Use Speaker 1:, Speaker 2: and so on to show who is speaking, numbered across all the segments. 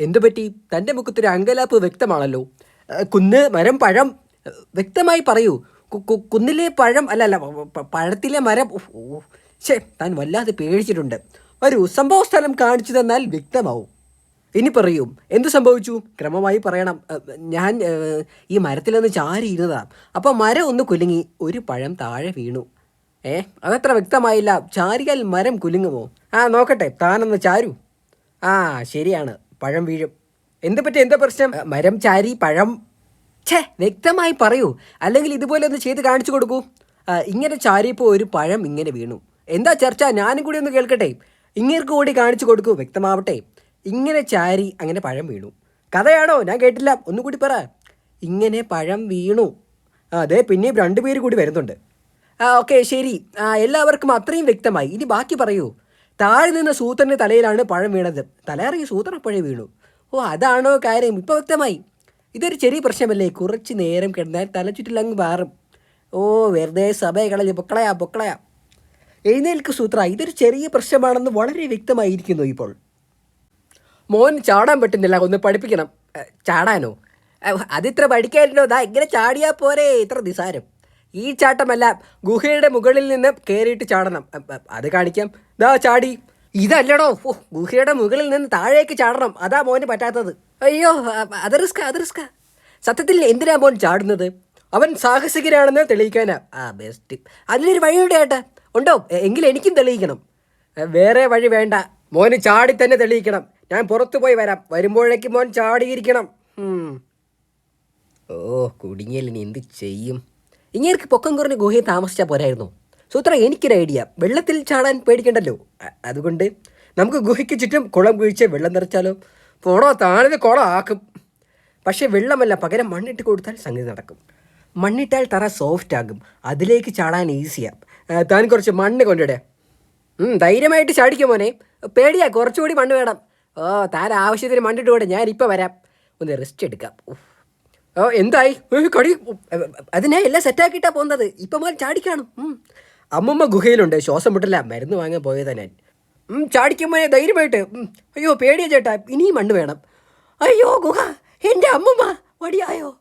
Speaker 1: എന്തു പറ്റി തന്റെ മുഖത്തൊരു അങ്കലാപ്പ് വ്യക്തമാണല്ലോ. കുന്ന് മരം പഴം. വ്യക്തമായി പറയൂ. കുന്നിലെ പഴം അല്ല അല്ല പഴത്തിലെ മരം. ഛേ താൻ വല്ലാതെ പേടിച്ചിട്ടുണ്ട്. ഒരു സംഭവ സ്ഥലം കാണിച്ചു തന്നാൽ വ്യക്തമാവും. ഇനി പറയൂ എന്തു സംഭവിച്ചു? ക്രമമായി പറയണം. ഞാൻ ഈ ഈ മരത്തിലൊന്ന് ചാരിയിരുന്നതാണ് അപ്പോൾ മരം ഒന്ന് കുലുങ്ങി ഒരു പഴം താഴെ വീണു. ഏ അതത്ര വ്യക്തമായില്ല. ചാരിയാൽ മരം കുലുങ്ങുമോ? ആ നോക്കട്ടെ താനൊന്ന് ചാരു. ആ ശരിയാണ്. പഴം വീഴും. എന്ത് പറ്റി? എന്താ പ്രശ്നം? മരം ചാരി പഴം ഛേ വ്യക്തമായി പറയൂ. അല്ലെങ്കിൽ ഇതുപോലെ ഒന്ന് ചെയ്ത് കാണിച്ചു കൊടുക്കൂ. ഇങ്ങനെ ചാരിയപ്പോൾ ഒരു പഴം ഇങ്ങനെ വീണു. എന്താ ചർച്ച? ഞാനും കൂടി ഒന്ന് കേൾക്കട്ടെ? ഇങ്ങേർക്ക് കൂടി കാണിച്ചു കൊടുക്കൂ. വ്യക്തമാവട്ടെ? ഇങ്ങനെ ചാരി അങ്ങനെ പഴം വീണു. കഥയാണോ? ഞാൻ കേട്ടില്ല. ഒന്നുകൂടി പറ. ഇങ്ങനെ പഴം വീണു. അതെ പിന്നെയും രണ്ടുപേര് കൂടി വരുന്നുണ്ട്. ഓക്കെ ശരി. എല്ലാവർക്കും അത്രയും വ്യക്തമായി. ഇനി ബാക്കി പറയൂ. താഴെ നിന്ന സൂത്രന്റെ തലയിലാണ് പഴം വീണത്. തലയിറങ്ങി സൂത്രൻ അപ്പോഴേ വീണു. ഓ അതാണോ കാര്യം? ഇപ്പോൾ വ്യക്തമായി. ഇതൊരു ചെറിയ പ്രശ്നമല്ലേ? കുറച്ച് നേരം കിടന്നാൽ തലചുറ്റിലങ്ങ് മാറും ഓ വെറുതെ സഭയെ കളഞ്ഞ് പൊക്കളയാ പൊക്കളയാ. എഴുന്നേൽക്ക് സൂത്ര ഇതൊരു ചെറിയ പ്രശ്നമാണെന്ന് വളരെ വ്യക്തമായിരിക്കുന്നു ഇപ്പോൾ. മോൻ ചാടാൻ പറ്റുന്നില്ല ഒന്ന് പഠിപ്പിക്കണം. ചാടാനോ? അതിത്ര പഠിക്കാനോ ദാ ഇങ്ങനെ ചാടിയാൽ പോരെ ഇത്ര നിസാരം. ഈ ചാട്ടമല്ല ഗുഹയുടെ മുകളിൽ നിന്ന് കയറിയിട്ട് ചാടണം. അത് കാണിക്കാം. ദാ ചാടി. ഇതല്ലടോ. ഓ ഗുഹയുടെ മുകളിൽ നിന്ന് താഴേക്ക് ചാടണം. അതാ മോന് പറ്റാത്തത്. അയ്യോ അത് റിസ്ക അത് റിസ്ക സത്യത്തിൽ എന്തിനാ മോൻ ചാടുന്നത്? അവൻ സാഹസികരാണെന്ന് തെളിയിക്കാനാ. ആ ബെസ്റ്റ്. അതിനൊരു വഴിയുടെ ഏട്ടാ? ഉണ്ടോ? എങ്കിൽ എനിക്കും തെളിയിക്കണം. വേറെ വഴി വേണ്ട. മോന് ചാടി തന്നെ തെളിയിക്കണം. ഞാൻ പുറത്തു പോയി വരാം. വരുമ്പോഴേക്കും മോൻ ചാടിയിരിക്കണം. ഓ കുടുങ്ങിയാൽ ഇനി എന്ത് ചെയ്യും? ഇങ്ങേർക്ക് പൊക്കം കുറഞ്ഞ ഗുഹയിൽ താമസിച്ചാൽ പോരായിരുന്നു? സൂത്ര എനിക്കൊരു ഐഡിയ. വെള്ളത്തിൽ ചാടാൻ പേടിക്കണ്ടല്ലോ. അതുകൊണ്ട് നമുക്ക് ഗുഹയ്ക്ക് ചുറ്റും കുളം കുഴിച്ച് വെള്ളം നിറച്ചാലോ? പോണോ താഴെ കുളം ആക്കും. പക്ഷേ വെള്ളമല്ല പകരം മണ്ണിട്ട് കൊടുത്താൽ സംഗതി നടക്കും. മണ്ണിട്ടാൽ തറ സോഫ്റ്റ് ആകും. അതിലേക്ക് ചാടാൻ ഈസിയാ ആ, താൻ കുറച്ച് മണ്ണ് കൊണ്ടിടേ ധൈര്യമായിട്ട് ചാടിക്കും മോനെ. പേടിയാ കുറച്ചുകൂടി മണ്ണ് വേണം. ഓ താൻ ആവശ്യത്തിന് മണ്ണിട്ട് കൂടെ ഇപ്പം വരാം. ഒന്ന് റെസ്റ്റ് എടുക്കാം. ഓ എന്തായി? കടി. അതിനെ എല്ലാം സെറ്റാക്കിയിട്ടാണ് പോകുന്നത് ഇപ്പം മോൻ ചാടിക്കാണും. അമ്മമ്മ ഗുഹയിലുണ്ട്. ശ്വാസം മുട്ടില്ല. മരുന്ന് വാങ്ങാൻ പോയതാ ഞാൻ. ഉം, ചാടിക്കും മോനെ ധൈര്യമായിട്ട്. അയ്യോ പേടിയ ചേട്ടാ. ഇനിയും മണ്ണ് വേണം. അയ്യോ ഗുഹ എന്റെ അമ്മമ്മ വടിയായോ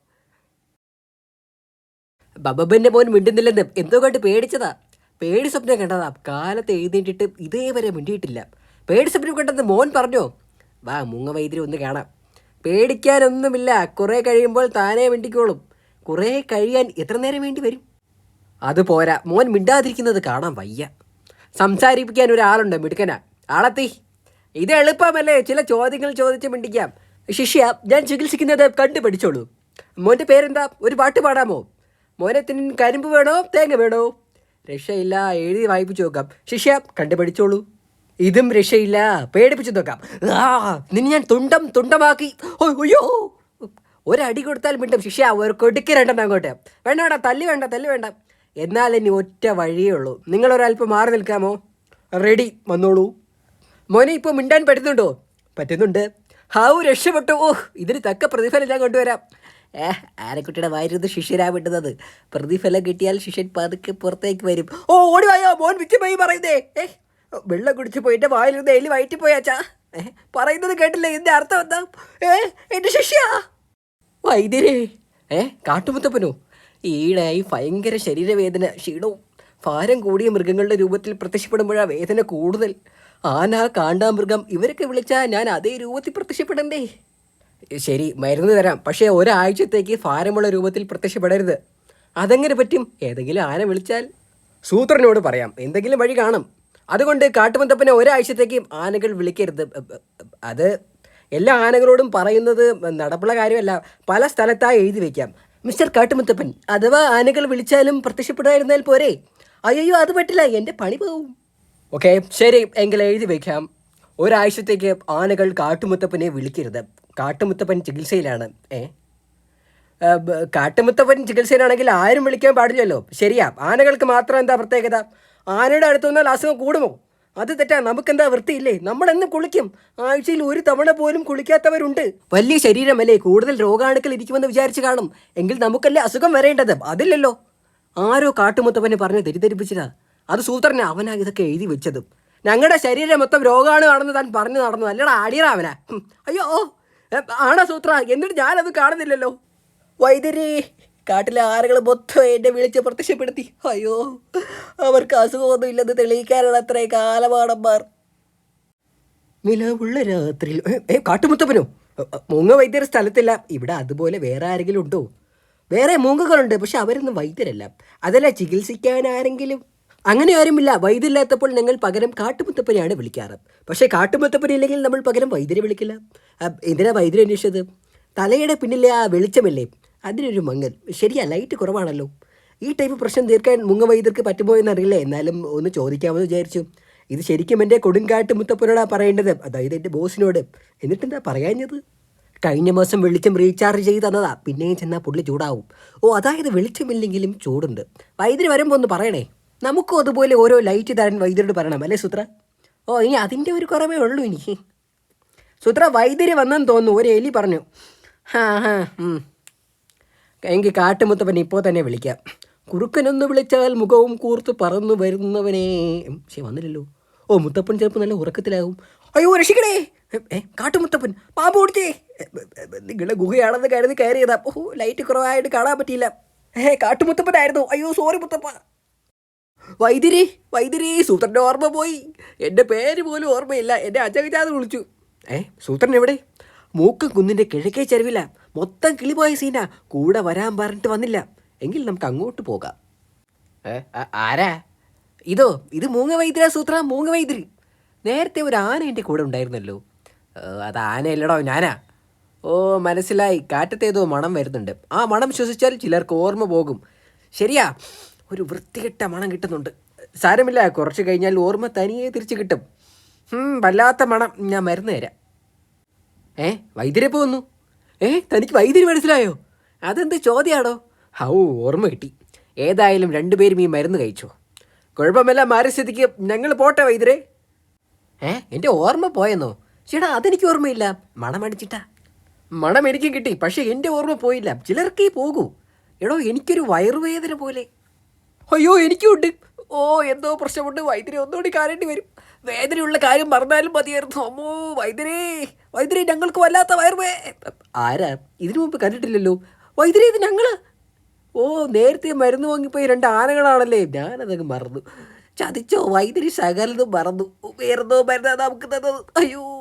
Speaker 1: ബബബന്റെ മോൻ മിണ്ടുന്നില്ലെന്ന് എന്തോ കണ്ട് പേടിച്ചതാ. പേടി സ്വപ്നം കണ്ടതാ. കാലത്ത് എഴുന്നേറ്റിട്ട് ഇതേവരെ മിണ്ടിയിട്ടില്ല. പേടി സ്വപ്നം കണ്ടെന്ന് മോൻ പറഞ്ഞോ? വാ മുങ്ങ വൈദ്യരെ ഒന്ന് കാണാം. പേടിക്കാനൊന്നുമില്ല. കുറേ കഴിയുമ്പോൾ താനേ മിണ്ടിക്കോളും. കുറേ കഴിയാൻ എത്ര നേരം വേണ്ടി വരും? അത് പോരാ. മോൻ മിണ്ടാതിരിക്കുന്നത് കാണാൻ വയ്യ. സംസാരിപ്പിക്കാൻ ഒരാളുണ്ട് മിടുക്കനാ. ആളത്തി. ഇത് എളുപ്പമല്ലേ? ചില ചോദ്യങ്ങൾ ചോദിച്ച് മിണ്ടിക്കാം. ശിഷ്യ ഞാൻ ചികിത്സിക്കുന്നത് കണ്ടു പഠിച്ചോളൂ മോന്റെ പേരെന്താ? ഒരു പാട്ട് പാടാമോ? മോനത്തിന് കരിമ്പ് വേണോ? തേങ്ങ വേണോ? രക്ഷയില്ല എഴുതി വായിപ്പിച്ചു നോക്കാം. ശിഷ്യ കണ്ടു പഠിച്ചോളൂ ഇതും രക്ഷയില്ല പേടിപ്പിച്ചു നോക്കാം. ആ നിന്നെ ഞാൻ തുണ്ടം തുണ്ടമാക്കി. അയ്യോ! ഒരടി കൊടുത്താൽ മിണ്ടും. ശിഷ്യ ഒരു കൊടുക്കി രണ്ടെണ്ണം അങ്ങോട്ട്. വേണ്ട വേണ്ട തല്ലി വേണ്ട തല്ലി വേണ്ട. എന്നാൽ ഇനി ഒറ്റ വഴിയേ ഉള്ളൂ. നിങ്ങൾ ഒരല്പം മാറി നിൽക്കാമോ? റെഡി വന്നോളൂ. മോനെ ഇപ്പോൾ മിണ്ടാൻ പറ്റുന്നുണ്ടോ? പറ്റുന്നുണ്ട്. ഹാവു രക്ഷപ്പെട്ടു. ഓഹ് ഇതിന് തക്ക പ്രതിഫലം ഞാൻ കൊണ്ടുവരാം. ഏ ആരക്കുട്ടിയുടെ വായിരുന്നു ശിഷ്യരാ വിടുന്നത് പ്രതിഫലം കിട്ടിയാൽ ശിഷ്യൻ പതുക്കെ പുറത്തേക്ക് വരും. ഓ ഓടി വായോ മോൻ വിറ്റുപോയി പറയുന്നേ. ഏ വെള്ളം കുടിച്ച് പോയിട്ട് വായിലിരുന്ന് എലി വയറ്റി പോയാച്ചാ പറയുന്നത് കേട്ടില്ല? എന്റെ അർത്ഥം എന്താ? ഏ എന്റെ ശിഷ്യ. വൈദ്യരേ. ഏ കാട്ടുമുത്തപ്പനോ? ഈടായി ഭയങ്കര ശരീരവേദന. ക്ഷീണവും ഭാരം കൂടിയ മൃഗങ്ങളുടെ രൂപത്തിൽ പ്രത്യക്ഷപ്പെടുമ്പോഴാ വേദന കൂടുതൽ. ആന കാണ്ടാമൃഗം ഇവരൊക്കെ വിളിച്ചാൽ ഞാൻ അതേ രൂപത്തിൽ പ്രത്യക്ഷപ്പെടണ്ടേ? ശരി മരുന്ന് തരാം. പക്ഷേ ഒരാഴ്ചത്തേക്ക് ഭാരമുള്ള രൂപത്തിൽ പ്രത്യക്ഷപ്പെടരുത്. അതെങ്ങനെ പറ്റും? ഏതെങ്കിലും ആന വിളിച്ചാൽ സൂത്രനോട് പറയാം. എന്തെങ്കിലും വഴി കാണും. അതുകൊണ്ട് കാട്ടുമന്തപ്പനെ ഒരാഴ്ചത്തേക്ക് ആനകൾ വിളിക്കരുത്. അത് എല്ലാ ആനകളോടും പറയുന്നത് നടപ്പുള്ള കാര്യമല്ല. പല സ്ഥലത്തായി എഴുതി വെക്കാം. മിസ്റ്റർ കാട്ടുമുത്തപ്പൻ അഥവാ ആനകൾ വിളിച്ചാലും പ്രത്യക്ഷപ്പെടാതിരുന്നാൽ പോരെ. അയ്യോ അത് പറ്റില്ല എന്റെ പണി പോവും. ഓക്കെ ശരി എങ്കിൽ എഴുതി വെക്കാം. ഒരാഴ്ചത്തേക്ക് ആനകൾ കാട്ടുമുത്തപ്പനെ വിളിക്കരുത്. കാട്ടുമുത്തപ്പൻ ചികിത്സയിലാണ്. ഏ? കാട്ടുമുത്തപ്പൻ ചികിത്സയിലാണെങ്കിൽ ആരും വിളിക്കാൻ പാടില്ലല്ലോ. ശരിയാ ആനകൾക്ക് മാത്രം എന്താ പ്രത്യേകത? ആനയുടെ അടുത്തുനിന്നാൽ അസുഖം കൂടുമോ? അത് തെറ്റാ നമുക്കെന്താ വൃത്തിയില്ലേ? നമ്മളെന്നും കുളിക്കും. ആഴ്ചയിൽ ഒരു തവണ പോലും കുളിക്കാത്തവരുണ്ട്. വലിയ ശരീരമല്ലേ? കൂടുതൽ രോഗാണുക്കൾ ഇരിക്കുമെന്ന് വിചാരിച്ചു കാണും. എങ്കിൽ നമുക്കല്ലേ അസുഖം വരേണ്ടത്? അതില്ലല്ലോ. ആരോ കാട്ടുമുത്തവനെ പറഞ്ഞ് തെറ്റിദ്ധരിപ്പിച്ചതാ. അത് സൂത്രനെ അവനാ ഇതൊക്കെ എഴുതി വെച്ചതും. ഞങ്ങളുടെ ശരീരം മൊത്തം രോഗാണു ആണെന്ന് താൻ പറഞ്ഞു നടന്നു അല്ലടാ അടിയറ അവനാ. അയ്യോ ആണോ സൂത്ര. എന്നിട്ട് ഞാനത് കാണുന്നില്ലല്ലോ. വൈദ്യരെ. കാട്ടിലെ ആളുകൾ മൊത്തം എന്നെ വിളിച്ച് പ്രത്യക്ഷപ്പെടുത്തി. അയ്യോ അവർക്ക് അസുഖമൊന്നും ഇല്ലെന്ന് തെളിയിക്കാനാണ് അത്രേ കാലമാണന്മാർ നിലവുള്ള രാത്രിയിൽ ഏ, കാട്ടുമുത്തപ്പനോ? മൂങ്ങ വൈദ്യർ സ്ഥലത്തില്ല. ഇവിടെ അതുപോലെ വേറെ ആരെങ്കിലും ഉണ്ടോ? വേറെ മൂങ്ങകളുണ്ട് പക്ഷെ അവരൊന്നും വൈദ്യരല്ല. അതല്ല ചികിത്സിക്കാൻ ആരെങ്കിലും? അങ്ങനെ ആരുമില്ല. വൈദ്യമില്ലാത്തപ്പോൾ ഞങ്ങൾ പകരം കാട്ടുമുത്തപ്പനെയാണ് വിളിക്കാറ്. പക്ഷേ കാട്ടുമുത്തപ്പനില്ലെങ്കിൽ നമ്മൾ പകരം വൈദ്യരെ വിളിക്കില്ല. എന്തിനാ വൈദ്യരെ അന്വേഷിച്ചത്? തലയുടെ പിന്നിലെ ആ വെളിച്ചമല്ലേ? അതിനൊരു മങ്ങൽ. ശരിയാ ലൈറ്റ് കുറവാണല്ലോ. ഈ ടൈപ്പ് പ്രശ്നം തീർക്കാൻ മുങ്ങ വൈദ്യർക്ക് പറ്റുമോ എന്നറിയില്ല. എന്നാലും ഒന്ന് ചോദിക്കാമെന്ന് വിചാരിച്ചു. ഇത് ശരിക്കും എന്റെ കൊടുങ്കാട്ട് മുത്തപ്പനോടാ പറയേണ്ടത്. അതായത് എന്റെ ബോസിനോട്. എന്നിട്ടെന്താ പറയാഞ്ഞത്? കഴിഞ്ഞ മാസം വെളിച്ചം റീചാർജ് ചെയ്ത് തന്നതാ. പിന്നെയും ചെന്നാൽ പുള്ളി ചൂടാവും. ഓ അതായത് വെളിച്ചമില്ലെങ്കിലും ചൂടുണ്ട്. വൈദ്യുതി വരുമ്പോൾ ഒന്ന് പറയണേ. നമുക്കും അതുപോലെ ഓരോ ലൈറ്റ് തരാൻ വൈദ്യരോട് പറയണം. അല്ലേ സുത്ര? ഓ ഇനി അതിന്റെ ഒരു കുറവേ ഉള്ളൂ ഇനി. സുത്ര വൈദ്യര് വന്നെന്ന് തോന്നുന്നു. ഒരു എലി പറഞ്ഞു. ഹാ ഹാ. എങ്കിൽ കാട്ടുമുത്തപ്പൻ ഇപ്പോൾ തന്നെ വിളിക്കാം. കുറുക്കനൊന്ന് വിളിച്ചാൽ മുഖവും കൂർത്ത് പറന്നു വരുന്നവനെ. ശരി വന്നില്ലല്ലോ. ഓ മുത്തപ്പൻ ചിലപ്പോൾ നല്ല ഉറക്കത്തിലാകും. അയ്യോ രക്ഷിക്കണേ. ഏ കാട്ടുമുത്തപ്പൻ പാമ്പ് ഓടിച്ചേ നിങ്ങളുടെ ഗുഹയാണെന്ന് കരുതി കയറിയതാ. ഓ ലൈറ്റ് കുറവായിട്ട് കാണാൻ പറ്റിയില്ല. ഏ കാട്ടുമുത്തപ്പനായിരുന്നു. അയ്യോ സോറി മുത്തപ്പ. വൈദ്യരി വൈദ്യരി സൂത്രന്റെ ഓർമ്മ പോയി. എന്റെ പേര് പോലും ഓർമ്മയില്ല. എന്റെ അജഗജാത് വിളിച്ചു. ഏ സൂത്രൻ എവിടെ? മൂക്ക് കുന്നിന്റെ കിഴക്കേ ചെരുവില്ല. മൊത്തം കിളിപോയ സീന. കൂടെ വരാൻ പറഞ്ഞിട്ട് വന്നില്ല. എങ്കിൽ നമുക്ക് അങ്ങോട്ട് പോകാം. ആരാ? ഇതോ ഇത് മൂങ്ങ വൈദ്യരാ സൂത്ര മൂങ്ങ നേരത്തെ ഒരു ആന എന്റെ കൂടെ ഉണ്ടായിരുന്നല്ലോ. അത് ആനയല്ലടോ ഞാനാ. ഓ മനസ്സിലായി. കാറ്റത്തേതോ മണം വരുന്നുണ്ട്. ആ മണം ശ്വസിച്ചാൽ ചിലർക്ക് ഓർമ്മ പോകും. ശരിയാ ഒരു വൃത്തികെട്ട മണം കിട്ടുന്നുണ്ട്. സാരമില്ല കുറച്ച് കഴിഞ്ഞാൽ ഓർമ്മ തനിയെ തിരിച്ചു കിട്ടും. വല്ലാത്ത മണം. ഞാൻ മരുന്ന് തരാം. ഏ വൈദ്യരെ പോന്നു ഏ തനിക്ക് വൈദ്യര് മനസ്സിലായോ? അതെന്ത് ചോദ്യമാണോ ഹൗ ഓർമ്മ കിട്ടി. ഏതായാലും രണ്ടുപേരും ഈ മരുന്ന് കഴിച്ചോ. കുഴപ്പമല്ല മാരസ്ഥിതിക്ക് ഞങ്ങൾ പോട്ടെ വൈദ്യരെ. ഏ എന്റെ ഓർമ്മ പോയെന്നോ? ചേട്ടാ അതെനിക്ക് ഓർമ്മയില്ല. മണമടിച്ചിട്ടാ മണം എനിക്ക് കിട്ടി പക്ഷേ എന്റെ ഓർമ്മ പോയില്ല. ചിലർക്കേ പോകൂ. എടോ എനിക്കൊരു വയറുവേദന പോലെ. അയ്യോ എനിക്കുണ്ട്. ഓ എന്തോ പ്രശ്നമുണ്ട്. വൈദ്യരെ ഒന്നുകൂടി കാണേണ്ടി വരും. വേദനയുള്ള കാര്യം പറഞ്ഞാലും മതിയായിരുന്നു. അമ്മോ വൈദ്യരേ വൈദ്യരെ ഞങ്ങൾക്ക് വല്ലാത്ത വയർവേ ആരാ? ഇതിനു മുമ്പ് കണ്ടിട്ടില്ലല്ലോ. വൈദ്യരെ ഇത് ഞങ്ങൾ. ഓ നേരത്തെ മരുന്ന് വാങ്ങിപ്പോയി രണ്ട് ആനകളാണല്ലേ? ഞാനതങ്ങ് മറന്നു. ചതിച്ചോ വൈദ്യരി സകലതും മറന്നു. വേറെന്തോ മരുന്നാ നമുക്ക് തന്നത്? അയ്യോ